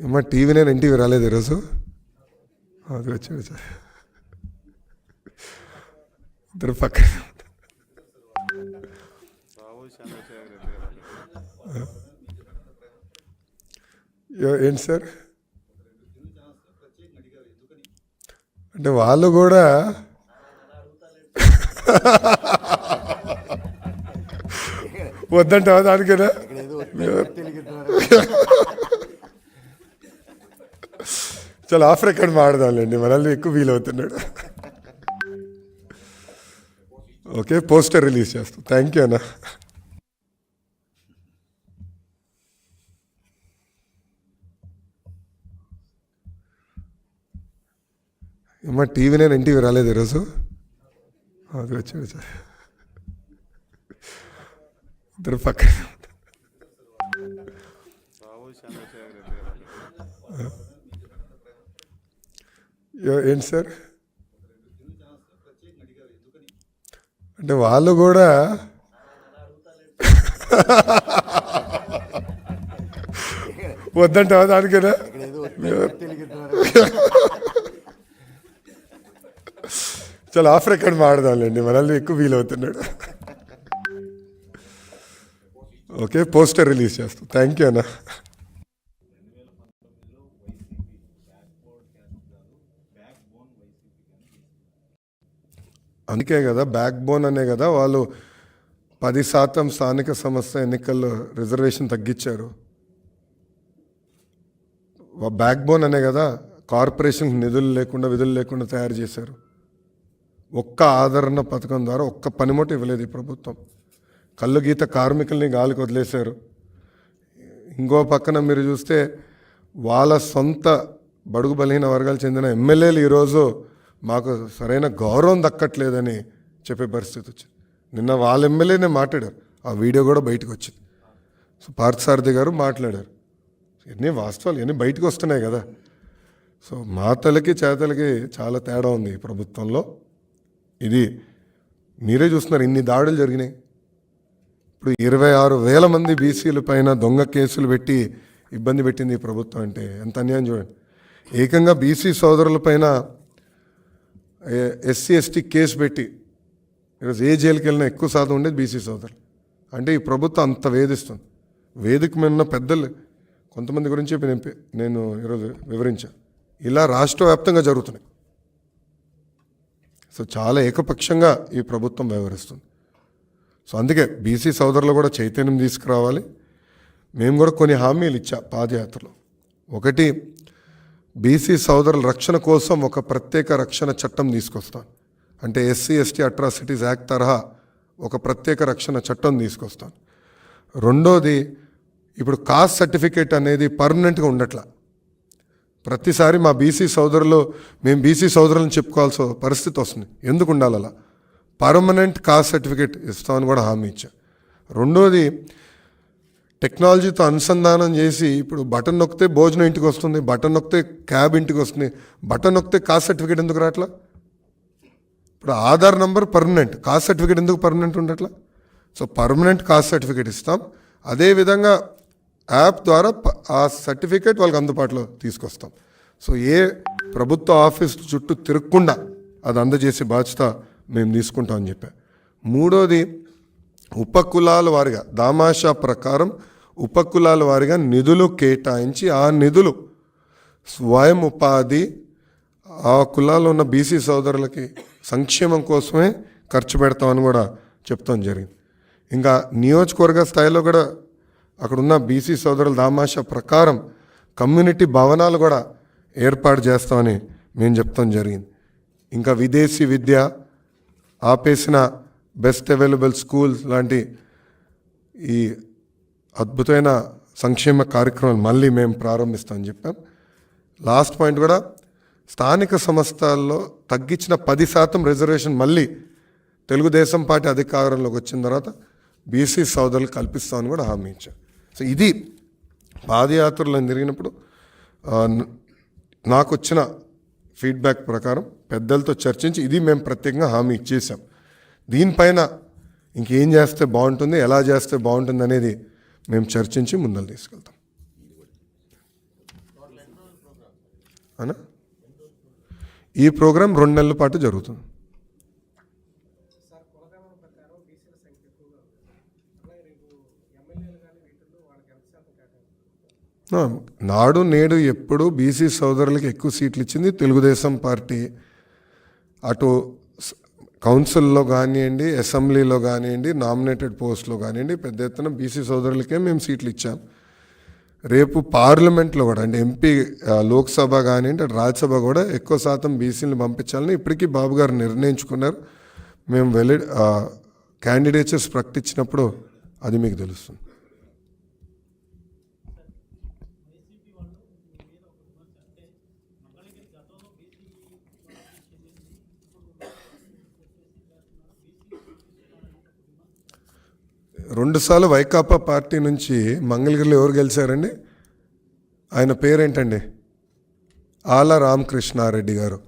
అమ్మ టీవీ నేను ఎన్టీవీ రాలేదు ఈరోజు. అది వచ్చాడు సార్ ఇద్దరు పక్కన యో- ఏంటి సార్? అంటే వాళ్ళు కూడా వద్దంటావా దానికేనా? చాలా ఆఫ్ రికార్డ్ మాడదాంలేండి మనల్ని ఎక్కువ ఫీల్ అవుతున్నాడు ఓకే పోస్టర్ రిలీజ్ చేస్తాం. థ్యాంక్ యూ అన్న. అమ్మ టీవీ నేను ఎన్టీవీ రాలేదు ఈరోజు? అది వచ్చాడు సార్. ఇద్దరు పక్కన. ఏంటి సార్? అంటే వాళ్ళు కూడా వద్దంటావా దానికేనా? చాలా ఆఫ్ రికార్డ్ మాడదాంలేండి మనల్ని ఎక్కువ ఫీల్ అవుతున్నాడు ఓకే పోస్టర్ రిలీజ్ చేస్తాం. థ్యాంక్ యూ అన్న. అందుకే కదా బ్యాక్ బోన్ అనే కదా వాళ్ళు పది శాతం స్థానిక సంస్థ ఎన్నికల్లో రిజర్వేషన్ తగ్గించారు. బ్యాక్ బోన్ అనే కదా కార్పొరేషన్ నిధులు లేకుండా విధులు లేకుండా తయారు చేశారు. ఒక్క ఆదరణ పథకం ద్వారా ఒక్క పనిముట్టు ఇవ్వలేదు ఈ ప్రభుత్వం. కళ్ళు గీత కార్మికుల్ని గాలికి వదిలేశారు. ఇంకో పక్కన మీరు చూస్తే వాళ్ళ సొంత బడుగు బలహీన వర్గాలు చెందిన ఎమ్మెల్యేలు ఈరోజు మాకు సరైన గౌరవం దక్కట్లేదని చెప్పే పరిస్థితి వచ్చింది. నిన్న వాళ్ళ ఎమ్మెల్యేనే మాట్లాడారు. ఆ వీడియో కూడా బయటకు వచ్చింది. సో పార్థసారథి గారు మాట్లాడారు. ఇవన్నీ వాస్తవాలు ఇవన్నీ బయటకు వస్తున్నాయి కదా. సో మాటలకి చేతలకి చాలా తేడా ఉంది ఈ ప్రభుత్వంలో. ఇది మీరే చూస్తున్నారు ఇన్ని దాడులు జరిగినాయి. ఇప్పుడు ఇరవై ఆరు వేల మంది బీసీల పైన దొంగ కేసులు పెట్టి ఇబ్బంది పెట్టింది ఈ ప్రభుత్వం అంటే ఎంత అన్యాయం చూడండి. ఏకంగా బీసీ సోదరుల పైన ఎస్సీ ఎస్టీ కేసు పెట్టి ఈరోజు ఏ జైలుకి వెళ్ళినా ఎక్కువ శాతం ఉండేది బీసీ సోదరులు. అంటే ఈ ప్రభుత్వం అంత వేధిస్తుంది. వేదిక మీద ఉన్న పెద్దలు కొంతమంది గురించి చెప్పి నేను నేను ఈరోజు వివరించాను ఇలా రాష్ట్ర వ్యాప్తంగా జరుగుతున్నాయి. సో చాలా ఏకపక్షంగా ఈ ప్రభుత్వం వ్యవహరిస్తుంది. సో అందుకే బీసీ సోదరులు కూడా చైతన్యం తీసుకురావాలి. మేము కూడా కొన్ని హామీలు ఇచ్చా పాదయాత్రలో. ఒకటి బీసీ సోదరుల రక్షణ కోసం ఒక ప్రత్యేక రక్షణ చట్టం తీసుకొస్తాను అంటే ఎస్సీ ఎస్టీ అట్రాసిటీస్ యాక్ట్ తరహా ఒక ప్రత్యేక రక్షణ చట్టం తీసుకొస్తాను రెండోది ఇప్పుడు కాస్ట్ సర్టిఫికేట్ అనేది పర్మనెంట్గా ఉండట్లా. ప్రతిసారి మా బీసీ సోదరులు మేము బీసీ సోదరులను చెప్పుకోవాల్సిన పరిస్థితి వస్తుంది. ఎందుకు ఉండాలి అలా పర్మనెంట్ కాస్ట్ సర్టిఫికేట్ ఇస్తామని కూడా హామీ ఇచ్చా రెండోది టెక్నాలజీతో అనుసంధానం చేసి ఇప్పుడు బటన్ నొక్కితే భోజనం ఇంటికి వస్తుంది బటన్ నొక్కితే క్యాబ్ ఇంటికి వస్తుంది బటన్ నొక్కితే కాస్ట్ సర్టిఫికేట్ ఎందుకు రావట్లా? ఇప్పుడు Aadhaar number permanent caste certificate ఎందుకు పర్మనెంట్ ఉండట్లా? సో పర్మనెంట్ కాస్ట్ సర్టిఫికేట్ ఇస్తాం. అదేవిధంగా యాప్ ద్వారా ఆ సర్టిఫికేట్ వాళ్ళకి అందుబాటులో తీసుకొస్తాం. సో ఏ ప్రభుత్వ ఆఫీస్ చుట్టూ తిరగకుండా అది అందజేసే బాధ్యత మేము తీసుకుంటామని చెప్పా. మూడోది ఉపకులాల వారిగా దామాషా ప్రకారం ఉపకులాల వారిగా నిధులు కేటాయించి ఆ నిధులు స్వయం ఉపాధి ఆ కులాల్లో ఉన్న బీసీ సోదరులకి సంక్షేమం కోసమే ఖర్చు పెడతామని కూడా చెప్తాం జరిగింది. ఇంకా నియోజకవర్గ స్థాయిలో కూడా అక్కడున్న బీసీ సోదరుల దామాష ప్రకారం కమ్యూనిటీ భవనాలు కూడా ఏర్పాటు చేస్తామని మేము చెప్తాం జరిగింది. ఇంకా విదేశీ విద్య ఆపేసిన బెస్ట్ అవైలబుల్ స్కూల్స్ లాంటి ఈ అద్భుతమైన సంక్షేమ కార్యక్రమాలు మళ్ళీ మేము ప్రారంభిస్తామని చెప్పాం. లాస్ట్ పాయింట్ కూడా స్థానిక సంస్థల్లో తగ్గించిన పది శాతం రిజర్వేషన్ మళ్ళీ తెలుగుదేశం పార్టీ అధికారంలోకి వచ్చిన తర్వాత బీసీ సోదరులు కల్పిస్తామని కూడా హామీ ఇచ్చాం. సో ఇది పాదయాత్రలను జరిగినప్పుడు నాకు వచ్చిన ఫీడ్బ్యాక్ ప్రకారం పెద్దలతో చర్చించి ఇది మేము ప్రత్యేకంగా హామీ ఇచ్చేసాం. దీనిపైన ఇంకేం చేస్తే బాగుంటుంది ఎలా చేస్తే బాగుంటుంది అనేది మేము చర్చించి ముందలు తీసుకెళ్తాం. అనా ఈ ప్రోగ్రాం రెండు నెలల పాటు జరుగుతుంది. నాడు నేడు ఎప్పుడు బీసీ సోదరులకి ఎక్కువ సీట్లు ఇచ్చింది తెలుగుదేశం పార్టీ. అటు కౌన్సిల్లో కానివ్వండి అసెంబ్లీలో కానివ్వండి నామినేటెడ్ పోస్ట్లో కానివ్వండి పెద్ద ఎత్తున బీసీ సోదరులకే మేము సీట్లు ఇచ్చాం. రేపు పార్లమెంట్లో కూడా అంటే ఎంపీ లోక్సభ కానివ్వండి రాజ్యసభ కూడా ఎక్కువ శాతం బీసీలను పంపించాలని ఇప్పటికీ బాబు గారు నిర్ణయించుకున్నారు. మేము వెళ్ళి క్యాండిడేట్స్ ప్రకటించినప్పుడు అది మీకు తెలుస్తుంది. రెండుసార్లు వైకాపా పార్టీ నుంచి మంగళగిరిలో ఎవరు గెలిచారండి? ఆయన పేరేంటండి? ఆల రామకృష్ణారెడ్డి గారు.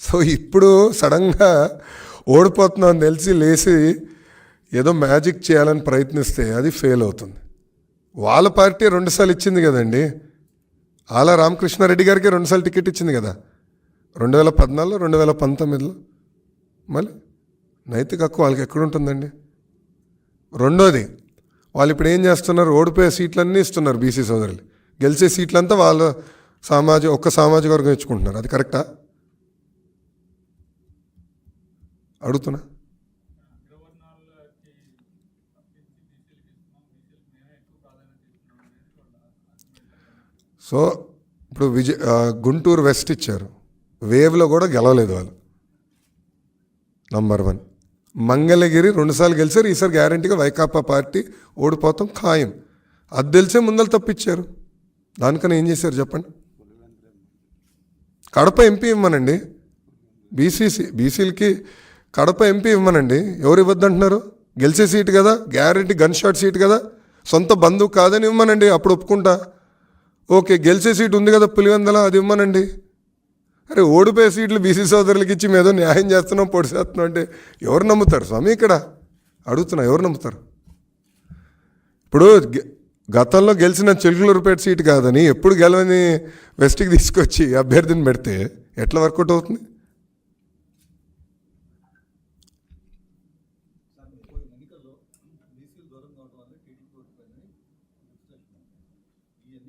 సో ఇప్పుడు సడన్గా ఓడిపోతున్నాను అని తెలిసి లేచి ఏదో మ్యాజిక్ చేయాలని ప్రయత్నిస్తే అది ఫెయిల్ అవుతుంది. వాళ్ళ పార్టీ రెండుసార్లు ఇచ్చింది కదండి? ఆల రామకృష్ణారెడ్డి గారికి రెండుసార్లు టికెట్ ఇచ్చింది కదా? రెండు వేల పద్నాలుగులో రెండు వేల పంతొమ్మిదిలో. మళ్ళీ నైతిక హక్కు వాళ్ళకి ఎక్కడుంటుందండి రెండోది వాళ్ళు ఇప్పుడు ఏం చేస్తున్నారు? ఓడిపోయే సీట్లన్నీ ఇస్తున్నారు బీసీ సోదరులు. గెలిచే సీట్లంతా వాళ్ళ సామాజిక ఒక్క సామాజిక వర్గం ఇచ్చుకుంటున్నారు. అది కరెక్టా? అడుగుతున్నా? సో ఇప్పుడు విజయ్ గుంటూరు వెస్ట్ ఇచ్చారు. వేవ్లో కూడా గెలవలేదు వాళ్ళు. నంబర్ వన్ మంగళగిరి రెండుసార్లు గెలిచారు ఈసారి గ్యారంటీగా వైకాపా పార్టీ ఓడిపోతాం ఖాయం. అది తెలిసే ముందలు తప్పించారు. దానికన్నా ఏం చేశారు చెప్పండి? కడప ఎంపీ ఇవ్వమనండి. బీసీసీ బీసీలకి కడప ఎంపీ ఇవ్వమనండి. ఎవరు ఇవ్వద్దంటున్నారు? గెలిచే సీటు కదా గ్యారంటీ గన్ షాట్ సీట్ కదా. సొంత బంధువు కాదని ఇవ్వమనండి అప్పుడు ఒప్పుకుంటా. ఓకే గెలిచే సీట్ ఉంది కదా పులివెందల అది ఇవ్వమనండి. అరే ఓడిపోయే సీట్లు బీసీ సోదరులకి ఇచ్చి మేదో న్యాయం చేస్తున్నాం పొడి చేస్తున్నాం అంటే ఎవరు నమ్ముతారు? స్వామి ఇక్కడ అడుగుతున్నా ఎవరు నమ్ముతారు? ఇప్పుడు గె- గతంలో గెలిచిన చిలుకలూరుపేట సీట్ కాదని ఎప్పుడు గెలవని వెస్ట్కి తీసుకొచ్చి అభ్యర్థిని పెడితే ఎట్లా వర్కౌట్ అవుతుంది? మీరు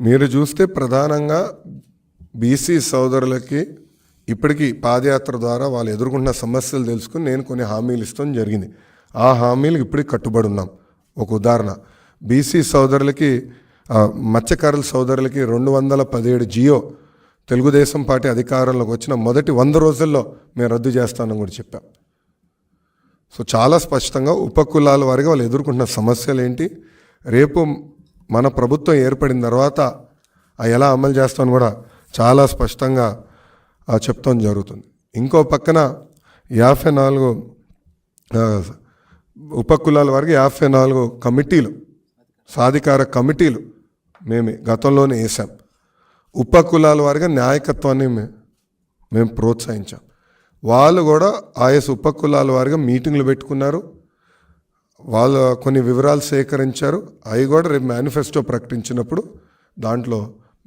మీరు చూస్తే ప్రధానంగా బీసీ సోదరులకి ఇప్పటికీ పాదయాత్ర ద్వారా వాళ్ళు ఎదుర్కొంటున్న సమస్యలు తెలుసుకుని నేను కొన్ని హామీలు ఇస్తాం జరిగింది. ఆ హామీలు ఇప్పటికి కట్టుబడి ఉన్నాం. ఒక ఉదాహరణ. బీసీ సోదరులకి మత్స్యకారుల సోదరులకి రెండు వందల పదిహేడు జియో తెలుగుదేశం పార్టీ అధికారంలోకి వచ్చిన మొదటి వంద రోజుల్లో మేము రద్దు చేస్తానని కూడా చెప్పాం. సో చాలా స్పష్టంగా ఉపకులాల వారిగా వాళ్ళు ఎదుర్కొంటున్న సమస్యలు ఏంటి? రేపు మన ప్రభుత్వం ఏర్పడిన తర్వాత అవి ఎలా అమలు చేస్తామని కూడా చాలా స్పష్టంగా ఆ, చెప్తాం జరుగుతుంది. ఇంకో పక్కన యాభై నాలుగు ఉపకులాల వరకు యాభై నాలుగు కమిటీలు సాధికార కమిటీలు మేము గతంలోనే వేసాం ఉపకులాల వారిగా నాయకత్వాన్ని మేము ప్రోత్సహించాం. వాళ్ళు కూడా ఆయా ఉపకులాల వారిగా మీటింగ్లు పెట్టుకున్నారు. వాళ్ళు కొన్ని వివరాలు సేకరించారు. అవి కూడా రేపు మేనిఫెస్టో ప్రకటించినప్పుడు దాంట్లో